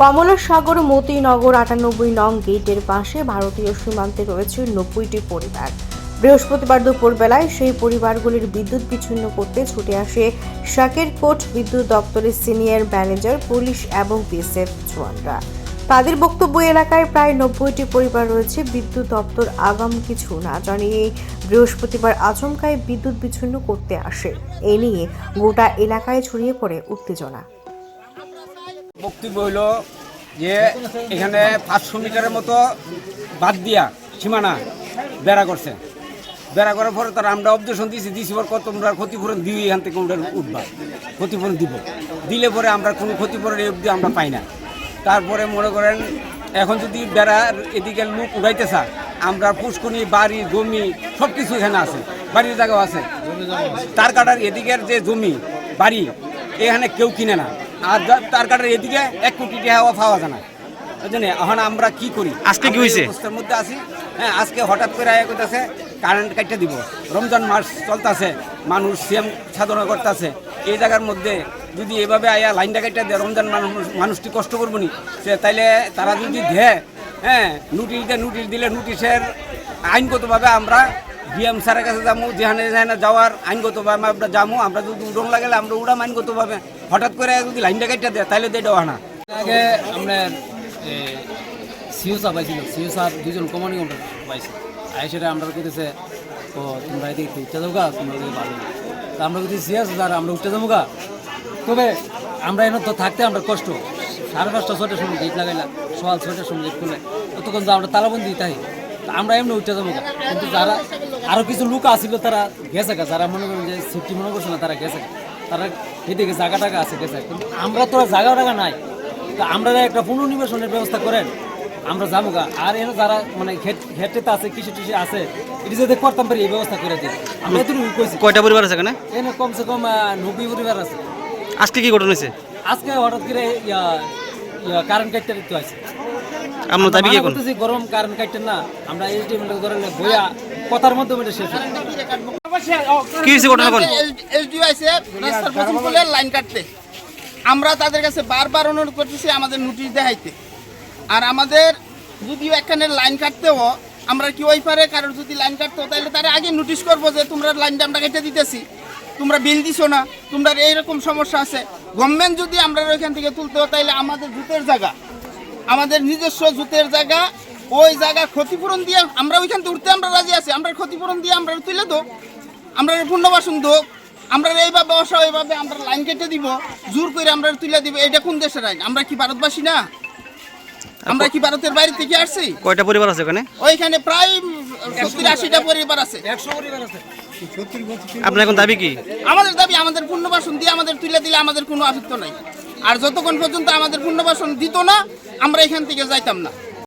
কমলাসাগর, মতিনগর, আটানব্বই নং গেটের পাশে ভারতীয় সীমান্তে রয়েছে নব্বইটি পরিবার। বৃহস্পতিবার দুপুরবেলায় সেই পরিবারগুলির বিদ্যুৎ বিচ্ছিন্ন করতে ছুটে আসে শাকেরকোট বিদ্যুৎ দপ্তরের সিনিয়র ম্যানেজার, পুলিশ এবং বিএসএফ জওয়ানরা। তাদের বক্তব্য, এলাকায় প্রায় নব্বইটি পরিবার রয়েছে, বিদ্যুৎ দপ্তর আগাম কিছু না জানিয়ে বৃহস্পতিবার আচমকায় বিদ্যুৎ বিচ্ছিন্ন করতে আসে। এ নিয়ে গোটা এলাকায় ছড়িয়ে পড়ে উত্তেজনা। বক্তব্য হইল যে এখানে পাঁচশো মিটারের মতো বাদ দিয়া সীমানা বেড়া করছে। বেড়া করার পরে তারা আমরা অবজেকশন দিয়েছি দিয়েছি পর কত আমরা ক্ষতিপূরণ দিই এখান থেকে ওটা উঠবা। ক্ষতিপূরণ দিব। দিলে পরে আমরা কোনো ক্ষতিপূরণ এই অবধি আমরা পাই না। তারপরে মনে করেন এখন যদি বেড়ার এদিকে লোক উড়াইতে চা আমরা পুষ্কনি বাড়ি জমি সব কিছু এখানে আছে বাড়ির জায়গাও আছে। তার কাটার এদিকের যে জমি বাড়ি এখানে কেউ কিনে না। আর তার কাটার এদিকে এক কোটি টাকা পাওয়া যায় না। বুঝলেন এখন আমরা কি করি? আজকে কি হইছে? অবস্থার মধ্যে আছি। হ্যাঁ আজকে হঠাৎ করে আয়া করতেছে কারেন্ট কাটতে দিব। রমজান মাস চলতেছে মানুষ সিএম সাধনা করতেছে। এই জায়গার মধ্যে যদি এভাবে আয়া লাইনটা কাটতে দেয় রমজান মানুষটি কষ্ট করব নি। সে তাইলে তারা যদি দেয় হ্যাঁ নোটিশ দেয় নোটিশ দিলে নোটিশের আইনগতভাবে আমরা ডিএম স্যারের কাছে যাব, যেখানে যেখানে যাওয়ার আইনগতভাবে আমরা যাব, আমরা যদি উড়ন লাগলে আমরা উড়াম আইনগতভাবে। হঠাৎ করে যদি লাইনটা কাটতে দেয়, তাহলে দিয়ে দেওয়া না। আগে আমরা সিও সাহেব আইছিল সিও সাহেব দুজন কমানি কন্ট্রাক্ট পাইছে। আই সেটা আমরা কইতেছে, ও, তোমরা এদিকে উঠতে যাব গা তোমরা এদিকে পারবে তা আমরা যদি সিরিয়াস আর আমরা উঠতে যাব গা তবে আমরা এনে তো থাকতে আমরা কষ্ট। সাড়ে পাঁচটা, ছয়টার সময় গেট লাগাইলাম সকাল ছয়টার সময় গেট খুলে যে আমরা তালাবন্দি তাই। আমরা এমনি উঠতে যাব কিন্তু যারা আরও কিছু লোক আসিল তারা গেছে গা। যারা মনে করেন যে সেফটি মনে করছে না তারা গেছে। তারা এদিকে জায়গা টাকা আছে গেছে কিন্তু আমরা তো আর জায়গা টাকা নাই। তা আমরা একটা পুনর্নিবেশনের ব্যবস্থা করেন আমরা যাব গা। আর এনে যারা মানে ক্ষেত্রে আছে কৃষি টিষি আছে এটি যদি করতাম পারি এই ব্যবস্থা করে দিই আমরা কইছি। কয়টা পরিবার আছে এখানে? এনে কমসে কম নব্বই পরিবার আছে। আজকে কি ঘটনা হয়েছে? আজকে হঠাৎ করে কারেন্ট কাটতে দিতে আছে আপনার দাবি কি এখন? করতেছি গরম কারেন্ট কাটতে না। আমরা এই টিমের ধরেন বইয়া কথার মাধ্যমে এটা শেষ কি হয়েছে ঘটনা কোন এসডিও আইসে রাস্তার পশ্চিম কোলে লাইন কাটতে। আমরা তাদের কাছে বারবার অনুরোধ করতেছি আমাদের নোটিশ দেখাইতে। আর আমাদের যদিও একখানে লাইন কাটতেও আমরা কি ওই পারে কারোর যদি লাইন কাটতে হয়, তাহলে তারা আগে নোটিশ করব যে তোমরা লাইনটা আমরা কেটে দিতেছি। তোমরা বিল দিছো না তোমরা এইরকম সমস্যা আছে। গভর্নমেন্ট যদি আমরা ওইখান থেকে তুলতে হয় তাহলে আমাদের জুতের জায়গা আমাদের নিজস্ব জুতের জায়গা ওই জায়গা ক্ষতিপূরণ দিয়ে আমরা ওইখান থেকে উঠতে আমরা রাজি আছি। আমরা ক্ষতিপূরণ দিয়ে আমরা তুলে দো আমরা পূর্ণবাসন দোক আমরা এইভাবে অসহ এইভাবে আমরা লাইন কেটে দিব। জোর করে আমরা তুলে দিব। এটা কোন দেশের আইন? আমরা কি ভারতবাসী না? আমরা কি ভারতের বাইরে থেকে আসছি? কয়টা পরিবার আছে ওখানে? ওইখানে প্রায় সত্তর আশিটা পরিবার আছে। আপনার এখন দাবি কি? আমাদের দাবি আমাদের পূর্ণবাসন দিয়ে আমাদের তুলে দিলে আমাদের কোনো আফিত্ত নাই। আর যতক্ষণ পর্যন্ত আমাদের পূর্ণবাসন দিত না আমরা এখান থেকে যাইতাম না।